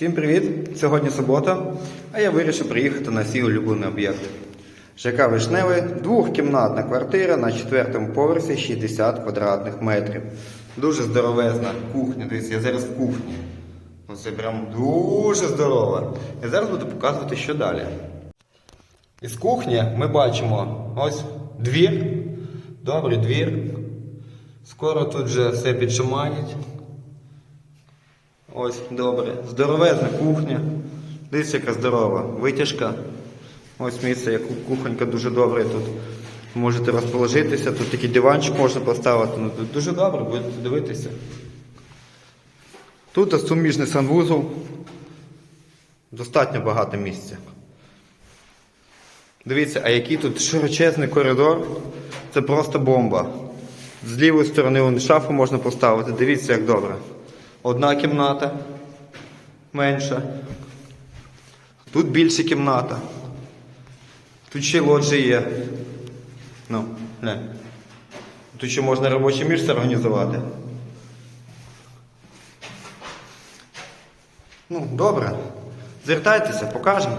Всім привіт! Сьогодні субота, а я вирішив приїхати на свій улюблений об'єкт. ЖК Вишневий, двохкімнатна квартира на четвертому поверсі 60 квадратних метрів. Дуже здоровезна кухня. Дивіться, я зараз в кухні. Ну, Це прям дуже здорово. І зараз буду показувати, що далі. Із кухні ми бачимо ось двір. Добрий двір. Скоро тут вже все підшуманять. Ось, добре. Здоровезна кухня. Дивіться, яка здорова. Витяжка. Ось місце, як кухонька дуже добре тут. Можете розположитися, тут такий диванчик можна поставити. Ну, дуже добре, будете дивитися. Тут суміжний санвузол. Достатньо багато місця. Дивіться, а який тут широчезний коридор. Це просто бомба. З лівої сторони шафу можна поставити. Дивіться, як добре. Одна кімната менша. Тут більша кімната. Тут ще лоджі є. Ну, не. Тут ще можна робоче місце організувати. Ну, добре. Звертайтеся, покажемо.